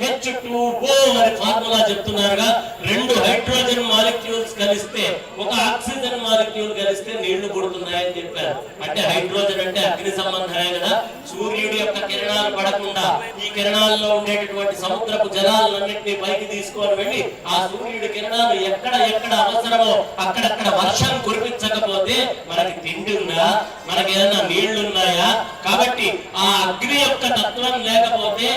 H two O formula చెప్తున్నారుగా. రెండు hydrogen molecules కలిస్తే ఒక ఆక్సిజన్ మాలిక్యూల్ కలిస్తే నీళ్ళు పుడుతున్నాయని చెప్పారు. అంటే హైడ్రోజన్ అంటే అగ్ని సంబంధమే కదా. సూర్యుడి యొక్క కిరణాలు పడకుండా ఈ కిరణాల్లో ఉండేటటువంటి సముద్రపు జలాలన్నింటినీ పైకి తీసుకొని వెళ్ళి ఆ సూర్యుడి కిరణాలు ఎక్కడ ఎక్కడ అవసరమో అక్కడక్కడ వర్షం కురిపించకపోతే మనకి తిండి ఉందా? మనకి ఏదైనా నీళ్ళు ఉన్నాయా కాబట్టి ఆ అగ్ని యొక్క తత్వం లేకపోతే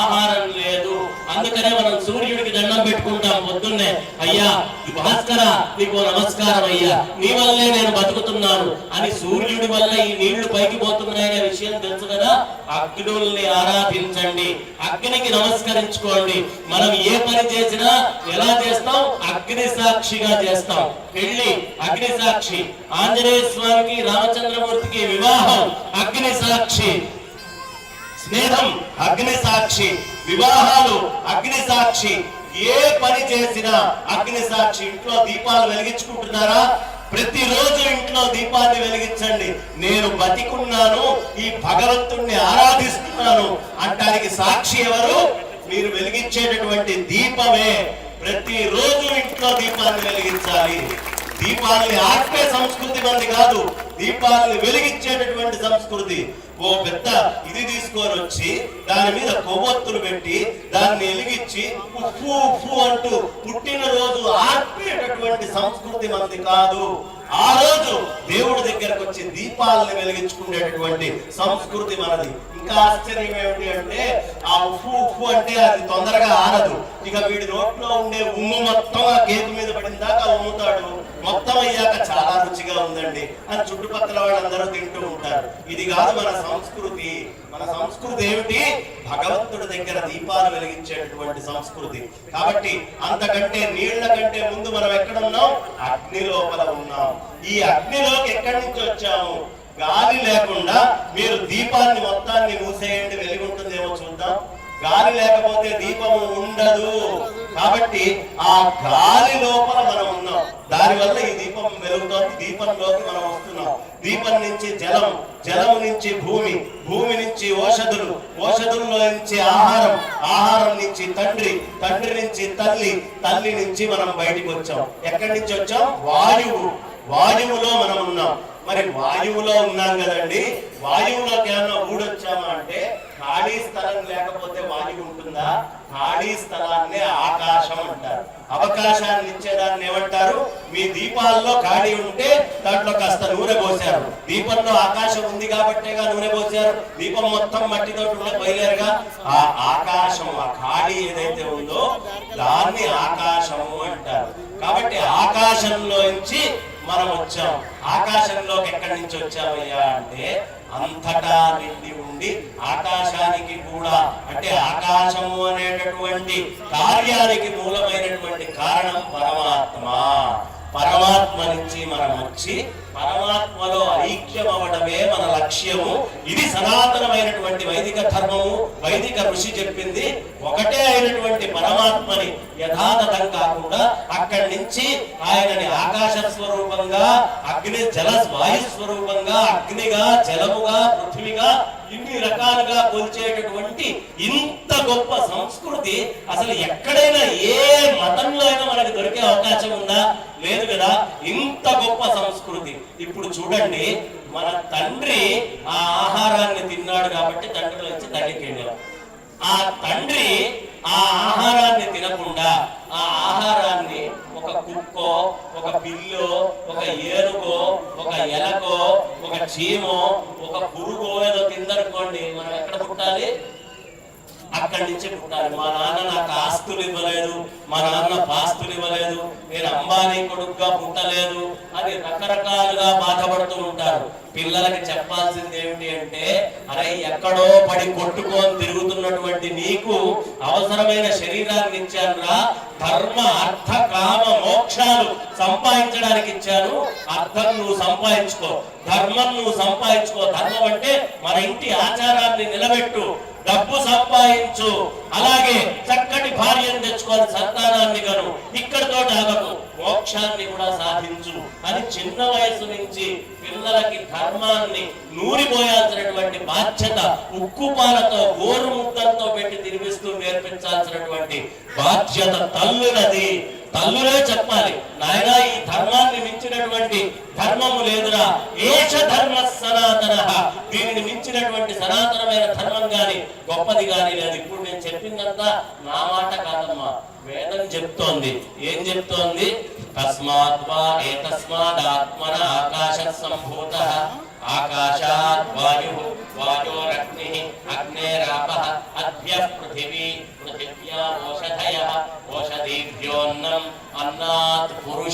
ఆహారం లేదు. అందుకనే మనం సూర్యుడికి దండం పెట్టుకుంటాం పొద్దున్నే. అయ్యా భాస్కర నీకు నమస్కారం అయ్యా. నీ వల్లే నేను బతుకుతున్నాను. అని సూర్యుడి వల్ల ఈ నీళ్ళు పైకి పోతున్నాయనే విషయం తెలుసు కదా? అగ్నుల్ని ఆరాధించండి. అగ్నికి నమస్కరించుకోండి. మనం ఏ పని చేసినా ఎలా చేస్తాం? అగ్ని సాక్షిగా చేస్తాం. పెళ్ళి అగ్ని సాక్షి. ఆంజనేయ స్వామికి రామచంద్రమూర్తికి వివాహం అగ్ని సాక్షి. స్నేహం అగ్ని సాక్షి. వివాహాలు అగ్ని సాక్షి. ఏ పని చేసినా అగ్ని సాక్షి ఇంట్లో దీపాలు వెలిగించుకుంటున్నారా? ప్రతిరోజు ఇంట్లో దీపాన్ని వెలిగించండి. నేను బతికున్నాను ఈ భగవంతుణ్ణి ఆరాధిస్తున్నాను. అంటానికి సాక్షి ఎవరు? మీరు వెలిగించేటటువంటి దీపమే. ప్రతిరోజు ఇంట్లో దీపాన్ని వెలిగించాలి. దీపాలని ఆర్పే సంస్కృతి మంది కాదు దీపాలని వెలిగించేటటువంటి సంస్కృతి. ఓ పెద్ద ఇది తీసుకొని వచ్చి దాని మీద కొవ్వొత్తులు పెట్టి దాన్ని వెలిగించి ఉప్పు ఉప్పు అంటూ పుట్టినరోజు ఆర్పేటటువంటి సంస్కృతి మంది కాదు. ఆ రోజు దేవుడి దగ్గరకు వచ్చి దీపాలను వెలిగించుకునేటటువంటి సంస్కృతి మనది. ఇంకా ఆశ్చర్యం ఏమిటి అంటే ఆ ఉప్పు ఉప్పు అంటే అది తొందరగా ఆరదు. ఇక వీడి నోట్లో ఉండే ఉమ్ము మొత్తం ఆ కేకు మీద పడిన దాకా ఉమ్ముతాడు. మొత్తం అయ్యాక చాలా రుచిగా ఉందండి. అని చుట్టుపక్కల వాళ్ళందరూ తింటూ ఉంటారు. ఇది కాదు మన సంస్కృతి. మన సంస్కృతి ఏమిటి? భగవంతుడి దగ్గర దీపాలు వెలిగించేటటువంటి సంస్కృతి. కాబట్టి అంతకంటే నీళ్ళ కంటే ముందు మనం ఎక్కడ ఉన్నాం? అగ్ని లోపల ఉన్నాం. ఈ అగ్నిలోకి ఎక్కడి నుంచి వచ్చాము? గాలి లేకుండా మీరు దీపాన్ని మొత్తాన్ని మూసేయండి వెలుగుంటుందేమో చూద్దాం. గాలి లేకపోతే దీపము ఉండదు. కాబట్టి ఆ గాలి లోపల మనం ఉన్నాం. దానివల్ల ఈ దీపం వెలుగుతోంది. దీపంలోకి మనం వస్తున్నాం. దీపం నుంచి జలం జలం నుంచి భూమి భూమి నుంచి ఓషధులు ఓషధుల్లో నుంచి ఆహారం ఆహారం నుంచి తండ్రి తండ్రి నుంచి తల్లి తల్లి నుంచి మనం బయటికి వచ్చాం. ఎక్కడి నుంచి వచ్చాం? వాయువు. వాయువులో మనం ఉన్నాం. మరి వాయువులో ఉన్నాం కదండి. వాయువులోకి ఏమన్నా ఊడొచ్చామా అంటే ఖాళీ స్థలం లేకపోతే వాయువు ఉంటుందా? ఖాళీ స్థలాన్ని ఆకాశం అంటారు. అవకాశాన్ని ఇచ్చేదాన్ని ఏమంటారు? మీ దీపాల్లో ఖాళీ ఉంటే దాంట్లో కాస్త నూనె పోసారు దీపంలో ఆకాశం ఉంది కాబట్టేగా నూనె పోసారు దీపం మొత్తం మట్టితో నూనె పోయలేరుగా ఆ ఆకాశం ఆ ఖాళీ ఏదైతే ఉందో దాన్ని ఆకాశము అంటారు. కాబట్టి ఆకాశంలోంచి మనం వచ్చాం. ఆకాశంలోకి ఎక్కడి నుంచి వచ్చామయ్యా అంటే అంతటా నిండి ఉండి ఆకాశానికి కూడా. అంటే ఆకాశము అనేటటువంటి కార్యానికి మూలమైనటువంటి కారణం పరమాత్మ పరమాత్మ నుంచి మనం వచ్చి పరమాత్మలో ఐక్యం అవడమే మన లక్ష్యము. ఇది సనాతనమైనటువంటి వైదిక ధర్మము. వైదిక ఋషి చెప్పింది ఒకటే అయినటువంటి పరమాత్మని యథాతథం కాకుండా అక్కడి నుంచి ఆయనని ఆకాశ స్వరూపంగా అగ్ని జల వాయు స్వరూపంగా అగ్నిగా జలముగా పృథ్వీగా ఇన్ని రకాలుగా కొలిచేటటువంటి ఇంత గొప్ప సంస్కృతి అసలు ఎక్కడైనా ఏ మతంలో అయినా మనకి దొరికే అవకాశం ఉందా? లేదు కదా. ఇంత గొప్ప సంస్కృతి. ఇప్పుడు చూడండి మన తండ్రి ఆ ఆహారాన్ని తిన్నాడు కాబట్టి తండ్రి నుంచి తల్లికి ఆ తండ్రి ఆ ఆహారాన్ని తినకుండా ఆ ఆహారాన్ని ఒక కుక్కో ఒక పిల్లో ఒక ఏనుగో ఒక ఎలకో ఒక చీమో ఒక పురుగో ఏదో తిందనుకోండి మనం ఎక్కడ పుట్టాలి? అక్కడి నుంచి మా నాన్న నాకు ఆస్తులు ఇవ్వలేదు మా నాన్న పాస్తులు ఇవ్వలేదు నేను అంబానీ కొడుకుగా పుట్టలేదు అని రకరకాలుగా బాధపడుతూ ఉంటారు. పిల్లలకి చెప్పాల్సింది ఏమిటి అంటే అరే ఎక్కడో పడి కొట్టుకొని తిరుగుతున్నటువంటి నీకు అవసరమైన శరీరాన్ని ఇచ్చానురా ధర్మ అర్థ కామ మోక్షాలు సంపాదించడానికి ఇచ్చాను. అర్థం నువ్వు సంపాదించుకో. ధర్మం నువ్వు సంపాదించుకో. ధర్మం అంటే మన ఇంటి ఆచారాన్ని నిలబెట్టు. డబ్బు సంపాదించు. అలాగే చక్కటి భార్యను తెచ్చుకొని సంతానాన్ని గను ఇక్కడితో ఆగకు. మోక్షాన్ని కూడా సాధించు. అని చిన్న వయసు నుంచి పిల్లలకి ధర్మాన్ని నూరిపోయాల్సినటువంటి బాధ్యత ఉక్కుపాలతో గోరు ముద్దలతో పెట్టి తినిపిస్తూ నేర్పించాల్సినటువంటి బాధ్యత తల్లులది. తల్లులే చెప్పాలి. నాయన ఈ ధర్మాన్ని మించినటువంటి ధర్మము లేదురా. ఏష ధర్మ సనాతన. దీనిని మించినటువంటి సనాతనమైన ధర్మం గాని గొప్పది గాని లేదు. ఇప్పుడు నేను చెప్పిందంతా నా మాట కాదమ్మా. వేదం చెప్తోంది. ఏం చెప్తోంది? తస్మాత్ వా ఏతస్మాద్ ఆత్మన ఆకాశ సంభూత. ఆకాశాత్ వాయు. వాయో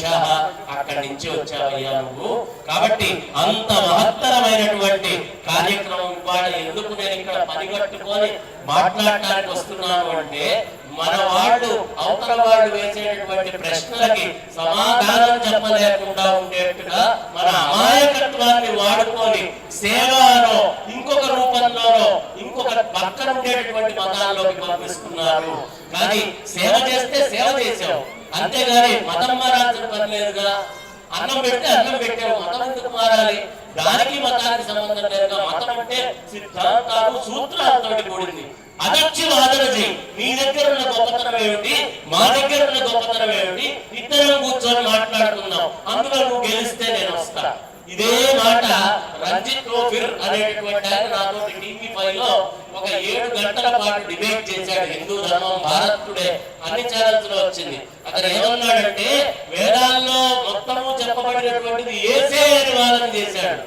వచ్చా అక్కడి నుంచి వచ్చావయ్యా నువ్వు. కాబట్టి అంత మహత్తరమైనటువంటి కార్యక్రమం ఇవాళ ఎందుకు నేను ఇక్కడ పనిగట్టుకొని మాట్లాడటానికి వస్తున్నాను అంటే మన వాళ్ళు అవతల వాళ్ళు వేసేటటువంటి ప్రశ్నలకి సమాధానం చెప్పలేకుండా ఉండేట్టుగా మన అమాయకత్వాన్ని వాడుకొని సేవలో ఇంకొక రూపంలోనో ఇంకొక పక్కన ఉండేటటువంటి మతాల్లోకి పంపిస్తున్నారు. కానీ సేవ చేస్తే సేవ చేసావు అంతేగాని మతం మారాల్సిన పని లేదుగా. అన్నం పెడితే అన్నం పెట్టావు మతం ఎందుకు మారాలి? దానికి మతానికి సంబంధం లేదుగా. మతం అంటే సిద్ధాంతాలు సూత్రాలతో కూడింది. అదొచ్చి ఆదరజీ నీ దగ్గర ఉన్న గొప్పతనం ఏమిటి? మా దగ్గర ఉన్న గొప్పతనం ఏమిటి? ఇద్దరం కూర్చొని మాట్లాడుకుందాం. అందులో నువ్వు గెలిస్తే నేను వస్తా. ఇదే మాట రంజిత్ ఆయన నాతో టీవీ ఫైవ్లో ఒక ఏడు గంటల పాటు డిబేట్ చేశాడు హిందూ ధర్మం భారత్ అన్ని ఛానల్స్లో వచ్చింది. అతను ఏమన్నాడంటే వేదాల్లో మొత్తము చెప్పబడినటువంటిది ఏసే అని వాదన చేశాడు.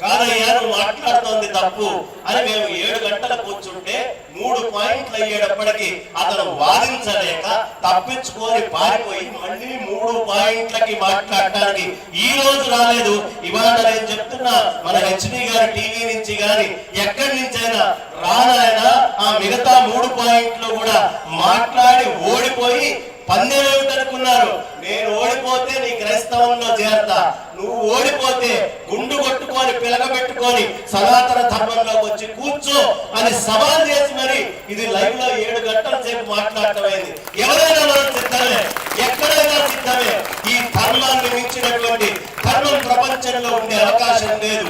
కాదయ్యా నువ్వు మాట్లాడుతోంది తప్పు అని మేము ఏడు గంటలు కూర్చుంటే మూడు పాయింట్లు అయ్యేటప్పటికి అతను వాదించలేక తప్పించుకొని పారిపోయి మళ్ళీ మూడు పాయింట్లకి మాట్లాడటానికి ఈ రోజు రాలేదు. ఇవాళ నేను చెప్తున్నా మన హెచ్డి గారి టీవీ నుంచి గాని ఎక్కడి నుంచైనా రానైనా ఆ మిగతా మూడు పాయింట్లు కూడా మాట్లాడి ఓడిపోయి పందెం ఏమిటనుకున్నారు నేను ఓడిపోతే నీ క్రైస్తవంలో చేరతా. నువ్వు ఓడిపోతే గుండు కొట్టుకొని పిలకబెట్టుకొని సనాతన ధర్మంలోకి వచ్చి కూర్చో అని సవాల్ చేసి మరి ఇది లైవ్లో ఏడు గంటల సేపు మాట్లాడటమైంది. ఎవరైనా మనం సిద్ధమే? ఎక్కడైనా సిద్ధమే? ఈ ధర్మాన్ని మించినటువంటి ధర్మం ప్రపంచంలో ఉండే అవకాశం లేదు.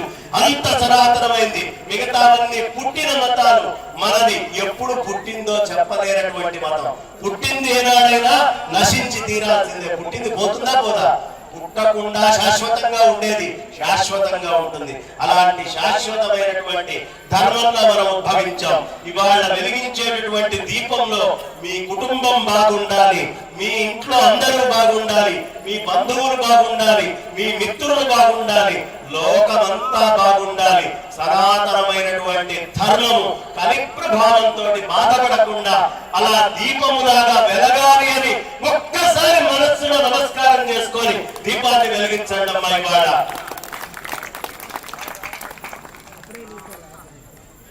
అంత సనాతనమైంది. మిగతావన్నీ పుట్టిన మతాలు. మనది ఎప్పుడు పుట్టిందో చెప్పలేనటువంటి మతం. పుట్టింది ఏనాడైనా నశించి తీరాల్సిందే. పుట్టింది పోతుందా పోదా? పుట్టకుండా శాశ్వతంగా ఉండేది శాశ్వతంగా ఉంటుంది. అలాంటి శాశ్వతమైనటువంటి ధర్మంలో మనం ఉద్భవించాం. ఇవాళ వెలిగించేటటువంటి దీపంలో మీ కుటుంబం బాగుండాలి మీ ఇంట్లో అందరూ బాగుండాలి మీ బంధువులు బాగుండాలి మీ మిత్రులు బాగుండాలి లోకమంతా బాగుండాలి. సనాతనమైనటువంటి ధర్మము కలి ప్రభావంతో బాధపడకుండా అలా దీపములాగా వెలగాలి అని ఒక్కసారి మనస్సులో దీపాన్ని వెలిగించండి అమ్మాయి ఇవాళ.